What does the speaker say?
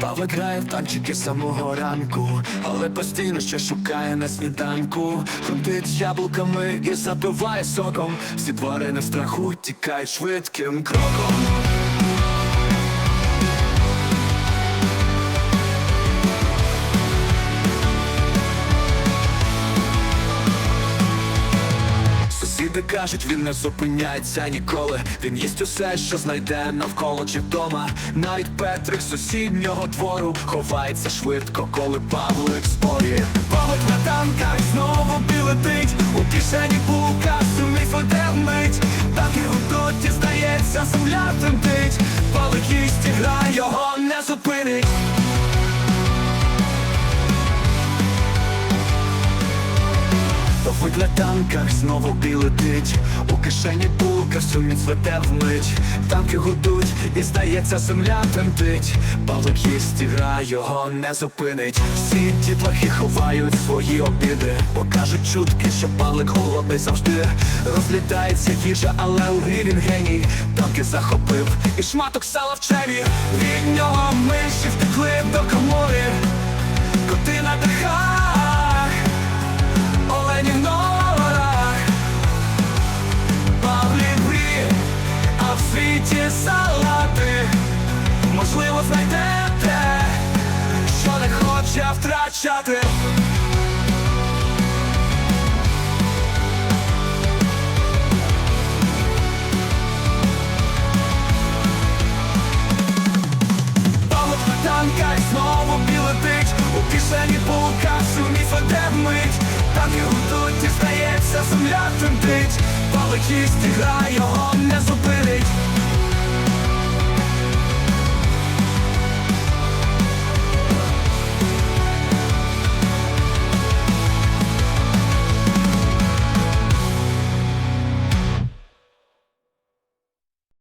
Павлик в танчики з самого ранку, але постійно ще шукає на сніданку. Крутить яблуками і запиває соком. Всі тварини в страху тікають швидким кроком. Сусіди кажуть, він не зупиняється ніколи. Він їсть усе, що знайде навколо чи вдома. Навіть Петрик сусіднього двору ховається швидко, коли Павлик спорі. Павлик на танках знову білетить, у кишені булка, вмить. Танки гудуть і здається, земля тремтить. Павлик їсть і гра його не зупинить. Танках знову білетить. У кишені булка, суміць веде вмить. Танки гудуть і здається земля тремтить. Павлик їсть і гра його не зупинить. Всі дітлахи ховають свої обіди. Покажуть чутки, що Павлик голодний завжди. Розлітається їжа, але у грі він геній. Танки захопив і шматок сала в чері Від нього миші втекли до комори Можливо знайдете, що не хоче втрачати на танках знову білетить У кишені булка, шумі веде вмить Танки гудуть і здається, земля тремтить Павлик їсть і гра його не зупинить